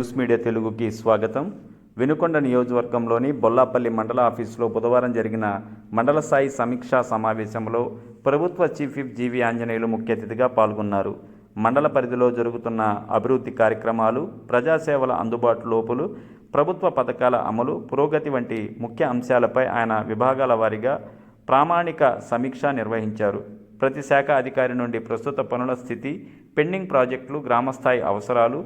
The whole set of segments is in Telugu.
న్యూస్ మీడియా తెలుగుకి స్వాగతం. వినుకొండ నియోజకవర్గంలోని బొల్లాపల్లి మండల ఆఫీసులో బుధవారం జరిగిన మండల స్థాయి సమీక్షా సమావేశంలో ప్రభుత్వ చీఫ్ విప్ జీవి ఆంజనేయులు ముఖ్య అతిథిగా పాల్గొన్నారు. మండల పరిధిలో జరుగుతున్న అభివృద్ధి కార్యక్రమాలు ప్రజాసేవల అందుబాటు లోపులు ప్రభుత్వ పథకాల అమలు పురోగతి వంటి ముఖ్య అంశాలపై ఆయన విభాగాల వారీగా ప్రామాణిక సమీక్ష నిర్వహించారు. ప్రతి శాఖ అధికారి నుండి ప్రస్తుత పనుల స్థితి పెండింగ్ ప్రాజెక్టులు గ్రామస్థాయి అవసరాలు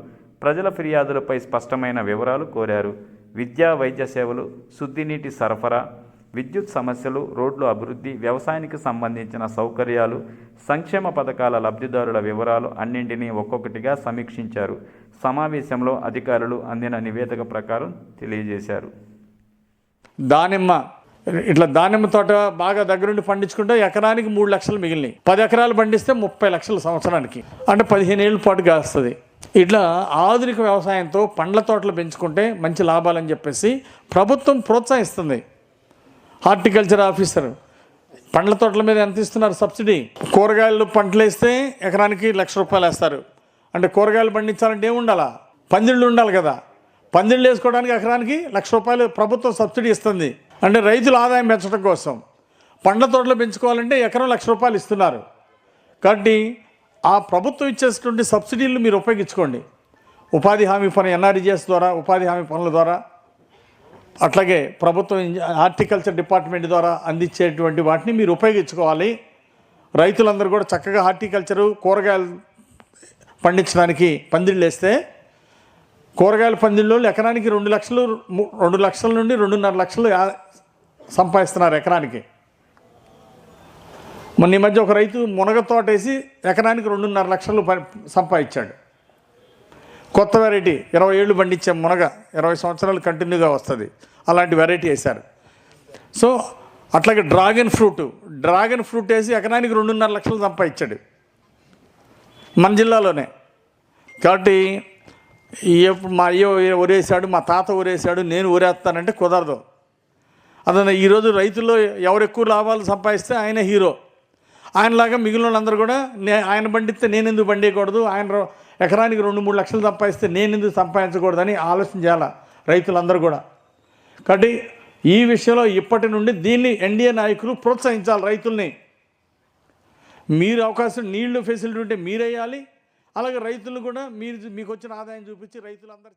ప్రజల ఫిర్యాదులపై స్పష్టమైన వివరాలు కోరారు. విద్యా వైద్య సేవలు శుద్ధినీటి సరఫరా విద్యుత్ సమస్యలు రోడ్లు అభివృద్ధి వ్యవసాయానికి సంబంధించిన సౌకర్యాలు సంక్షేమ పథకాల లబ్ధిదారుల వివరాలు అన్నింటినీ ఒక్కొక్కటిగా సమీక్షించారు. సమావేశంలో అధికారులు అందిన నివేదిక ప్రకారం తెలియజేశారు. దానిమ్మ ఇట్లా దానిమ్మ తోట బాగా దగ్గరుండి పండించుకుంటే ఎకరానికి మూడు లక్షలు మిగిలినాయి. పది ఎకరాలు పండిస్తే ముప్పై లక్షలు సంవత్సరానికి. అంటే పదిహేను ఏళ్ళ పాటు కాస్తుంది. ఇట్లా ఆధునిక వ్యవసాయంతో పండ్ల తోటలు పెంచుకుంటే మంచి లాభాలని చెప్పేసి ప్రభుత్వం ప్రోత్సహిస్తుంది. హార్టికల్చర్ ఆఫీసర్ పండ్ల తోటల మీద ఎంత ఇస్తున్నారు సబ్సిడీ? కూరగాయలు పంటలు వేస్తే ఎకరానికి లక్ష రూపాయలు వేస్తారు. అంటే కూరగాయలు పండించాలంటే ఏమి ఉండాలా? పందిళ్ళు ఉండాలి కదా. పందిళ్ళు వేసుకోవడానికి ఎకరానికి లక్ష రూపాయలు ప్రభుత్వం సబ్సిడీ ఇస్తుంది. అంటే రైతుల ఆదాయం పెంచడం కోసం. పండ్ల తోటలు పెంచుకోవాలంటే ఎకరం లక్ష రూపాయలు ఇస్తున్నారు. కాబట్టి ఆ ప్రభుత్వం ఇచ్చేటువంటి సబ్సిడీలు మీరు ఉపయోగించుకోండి. ఉపాధి హామీ పని ఎన్ఆర్జీఎస్ ద్వారా ఉపాధి హామీ పనుల ద్వారా అట్లాగే ప్రభుత్వం హార్టికల్చర్ డిపార్ట్మెంట్ ద్వారా అందించేటువంటి వాటిని మీరు ఉపయోగించుకోవాలి. రైతులందరూ కూడా చక్కగా హార్టికల్చరు కూరగాయలు పండించడానికి పందిళ్ళు వేస్తే కూరగాయల పందిళ్ళు ఎకరానికి రెండు లక్షలు రెండు లక్షల నుండి రెండున్నర లక్షలు సంపాదిస్తున్నారు ఎకరానికి. మొన్న ఈ మధ్య ఒక రైతు మునగ తోటేసి ఎకరానికి రెండున్నర లక్షలు ప- సంపాదించాడు. కొత్త వెరైటీ ఇరవై ఏళ్ళు పండించే మునగ ఇరవై సంవత్సరాలు కంటిన్యూగా వస్తుంది. అలాంటి వెరైటీ వేశారు. సో అట్లాగే డ్రాగన్ ఫ్రూట్ డ్రాగన్ ఫ్రూట్ వేసి ఎకరానికి రెండున్నర లక్షలు సంపాదించాడు. మన జిల్లాలోనే. కాబట్టి మా అయ్యో ఊరేసాడు మా తాత ఊరేసాడు నేను ఊరేస్తానంటే కుదరదు. అదే ఈరోజు రైతుల్లో ఎవరు ఎక్కువ లాభాలు సంపాదిస్తే ఆయన హీరో ఆయనలాగా మిగిలిన వాళ్ళందరూ కూడా నే ఆయన పండిస్తే నేను ఎందుకు పండియకూడదు? ఆయన ఎకరానికి రెండు మూడు లక్షలు సంపాదిస్తే నేను ఎందుకు సంపాదించకూడదని ఆలోచన చేయాలి రైతులందరూ కూడా. కాబట్టి ఈ విషయంలో ఇప్పటి నుండి దీన్ని ఎన్డీఏ నాయకులు ప్రోత్సహించాలి రైతుల్ని. మీరు అవకాశం నీళ్ళు ఫెసిలిటీ ఉంటే మీరేయాలి. అలాగే రైతులు కూడా మీరు మీకు వచ్చిన ఆదాయం చూపించి రైతులందరూ